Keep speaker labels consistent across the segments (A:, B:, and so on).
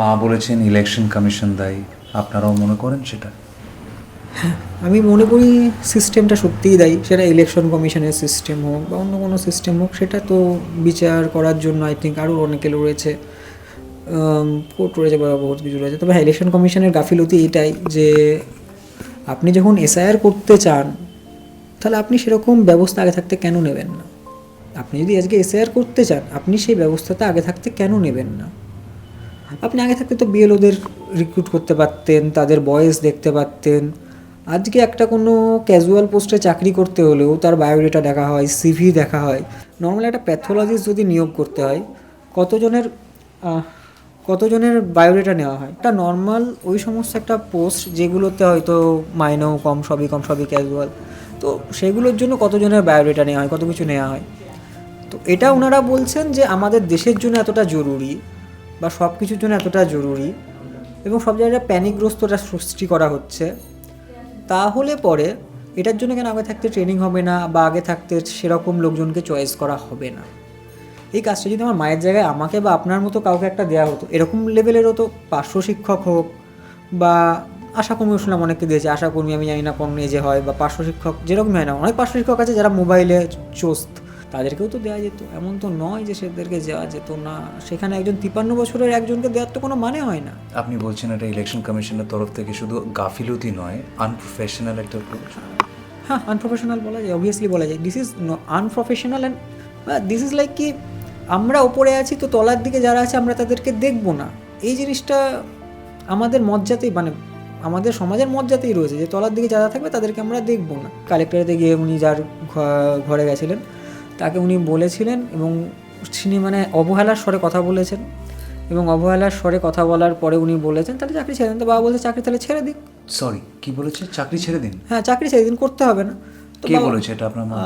A: মা বলেছেন election commission দায়ী। আপনারাও মনে করেন সেটা?
B: হ্যাঁ আমি মনে করি সিস্টেমটা সত্যিই দায়ী। সেটা ইলেকশন কমিশনের সিস্টেম হোক বা অন্য কোনো সিস্টেম হোক, সেটা তো বিচার করার জন্য আই থিঙ্ক আরও অনেকে রয়েছে। কোর্ট রয়েছে বা বহুত কিছু রয়েছে। তবে হ্যাঁ ইলেকশন কমিশনের গাফিলতি এটাই যে আপনি যখন এসআইআর করতে চান, তাহলে আপনি সেরকম ব্যবস্থা আগে থাকতে কেন নেবেন না? আপনি যদি আজকে এসআইআর করতে চান, আপনি সেই ব্যবস্থাটা আগে থাকতে কেন নেবেন না? আপনি আগে থাকতে তো বিএলওদের রিক্রুট করতে পারতেন, তাদের বয়স দেখতে পারতেন। আজকে একটা কোনো ক্যাজুয়াল পোস্টে চাকরি করতে হলেও তার বায়োডেটা দেখা হয় সিভি দেখা হয়। নর্মালি একটা প্যাথোলজিস্ট যদি নিয়োগ করতে হয়, কতজনের কতজনের বায়োডেটা নেওয়া হয়? একটা নর্মাল ওই সমস্ত একটা পোস্ট যেগুলোতে হয়তো মাইনেও কম, সবই কম, সবই ক্যাজুয়াল তো সেগুলোর জন্য কতজনের বায়োডেটা নেওয়া হয়, কত কিছু নেওয়া হয়? তো এটা ওনারা বলছেন যে আমাদের দেশের জন্য এতটা জরুরি। বা সব কিছুর জন্য এতটা জরুরি এবং সব জায়গায় প্যানিকগ্রস্তটা সৃষ্টি করা হচ্ছে, তাহলে পরে এটার জন্য কেন আগে থাকতে ট্রেনিং হবে না বা আগে থাকতে সেরকম লোকজনকে চয়েস করা হবে না? এই কাজটা যদি আমার মায়ের জায়গায় আমাকে বা আপনার মতো কাউকে একটা দেওয়া হতো, এরকম লেভেলের হতো পার্শ্ব শিক্ষক হোক বা আশা কর্মী শুনলাম অনেককে দিয়েছে, আশা কর্মী আমি জানি না কোন এজে হয় বা পার্শ্ব শিক্ষক যেরকম হয় না, অনেক পার্শ্ব শিক্ষক আছে যারা মোবাইলে চোস্ত। তাদেরকেও তো দেওয়া যেত। এমন তো নয় যে সেদেরকে দেওয়া যেত না। সেখানে একজন তিপান্ন বছরের একজনকে দেওয়ার তো কোনো মানে হয় না।
A: আপনি বলছেন এটা ইলেকশন কমিশনের তরফ থেকে শুধু গাফিলতি নয় আনপ্রফেশনাল একটা
B: হ্যাঁ আনপ্রফেশনাল বলা যায় অবভিয়াসলি বলা যায়। This is unprofessional and this is like কি আমরা ওপরে আছি তো তলার দিকে যারা আছে আমরা তাদেরকে দেখব না। এই জিনিসটা আমাদের মজ্জাতেই মানে আমাদের সমাজের মজ্জাতেই রয়েছে যে তলার দিকে যারা থাকবে তাদেরকে আমরা দেখব না। কালেক্টরেতে গিয়ে উনি যার ঘরে গেছিলেন তাকে উনি বলেছিলেন এবং তিনি মানে অবহেলার স্বরে কথা বলেছেন এবং অবহেলার স্বরে কথা বলার পরে উনি বলেছেন তাহলে চাকরি ছেড়ে দিন। তো বাবা বলছে চাকরি তাহলে ছেড়ে দিন
A: সরি কি বলেছে? চাকরি ছেড়ে দিন?
B: হ্যাঁ চাকরি ছেড়ে দিন করতে হবে না।
A: কে বলেছে? এটা আপনার মা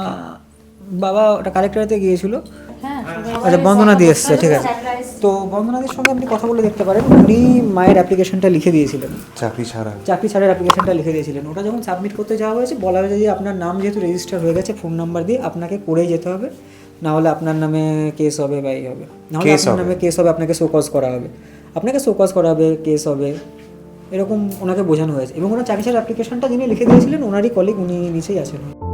B: বাবা ওটা কালেক্টরেতে গিয়েছিল। আচ্ছা বন্দনা দিয়ে এসছে ঠিক আছে। তো বন্দনাদির সঙ্গে আপনি কথা বলে দেখতে পারেন উনি মায়ের অ্যাপ্লিকেশনটা লিখে দিয়েছিলেন।
A: চাকরি ছাড়া।
B: চাকরি ছাড়ার অ্যাপ্লিকেশনটা লিখে দিয়েছিলেন। ওটা যখন সাবমিট করতে যাওয়া হয়েছে বলা হয়েছে যে আপনার নাম যেহেতু রেজিস্টার হয়ে গেছে ফোন নাম্বার দিয়ে আপনাকে করেই যেতে হবে। না হলে আপনার নামে কেস হবে বা এই হবে। না হলে আপনার নামে কেস হবে আপনাকে শোকজ করা হবে। আপনাকে শোকজ করা হবে কেস হবে। এরকম ওনাকে বোঝানো হয়েছে। এবং ওনার চাকরি ছাড়ার অ্যাপ্লিকেশনটা যিনি লিখে দিয়েছিলেন ওনারই কলিগ উনি নিচেই আছেন।